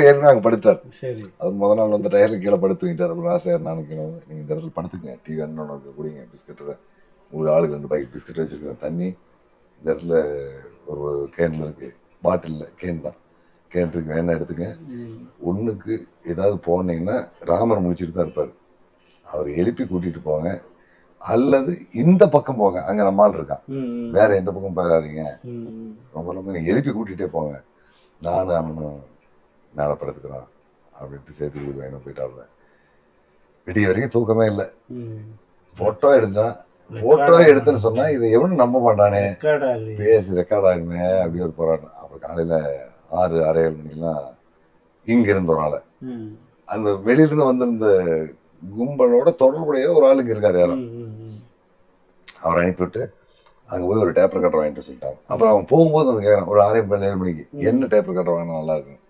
ஏற்கனவே அங்கே படுத்தார். அவர் முத நாள் வந்து டயரில் கீழே படுத்து தூங்கிட்டார். அப்புறம் ஆசையார் நானும் கீழே வந்து நீங்கள் இந்த இடத்துல படுத்துக்கங்க டிவி அண்ணனோட குடிங்க. பிஸ்கட்டு உங்களுக்கு ஆளுக்கு ரெண்டு பாக்கெட் பிஸ்கட் வச்சிருக்கிறேன். தண்ணி. இந்த இடத்துல ஒரு கேனில் இருக்கு. பாட்டிலில் கேன் தான். கேன் இருக்கு. வேணா எடுத்துங்க. ஒன்றுக்கு ஏதாவது போனீங்கன்னா ராமர் முடிச்சுட்டு தான் இருப்பார். அவர் எழுப்பி கூட்டிட்டு போங்க. அல்லது இந்த பக்கம் போங்க. அங்கே நம்மால் இருக்கான். வேற எந்த பக்கம் போயிடாதீங்க. ரொம்ப ரொம்ப எழுப்பி கூட்டிகிட்டே போங்க. நானும் அண்ணனும் மேலே படுத்துக்கிறோம் அப்படின்ட்டு சேர்த்து கொடுக்க வாங்கி போயிட்டாருல விடிய வரைக்கும் தூக்கமே இல்லை. ம். ஃபோட்டோ எடுத்தான் ஃபோட்டோ எடுத்துன்னு சொன்னா இதை எவனும் நம்ப மாட்டானே. பேசி ரெக்கார்ட் ஆகுமே அப்படி ஒரு போராட்டம். அப்புறம் காலையில் ஆறு ஆறே ஏழு மணிக்கெல்லாம் இங்க இருந்த ஒரு ஆளை. அந்த வெளியிலேருந்து வந்திருந்த கும்பலோட தொடர்புடைய ஒரு ஆளுங்க இருக்காரு யாரும். அவரை அனுப்பிவிட்டு அங்கே போய் ஒரு டேப் ரெக்கார்டர் வாங்கிட்டு சொல்லிட்டாங்க. அப்புறம் அவன் போகும்போது வந்து கேட்குறான் ஒரு ஆறே ஏழு மணிக்கு. என்ன டேப் ரெக்கார்டர் வாங்கினா நல்லா இருக்கும்.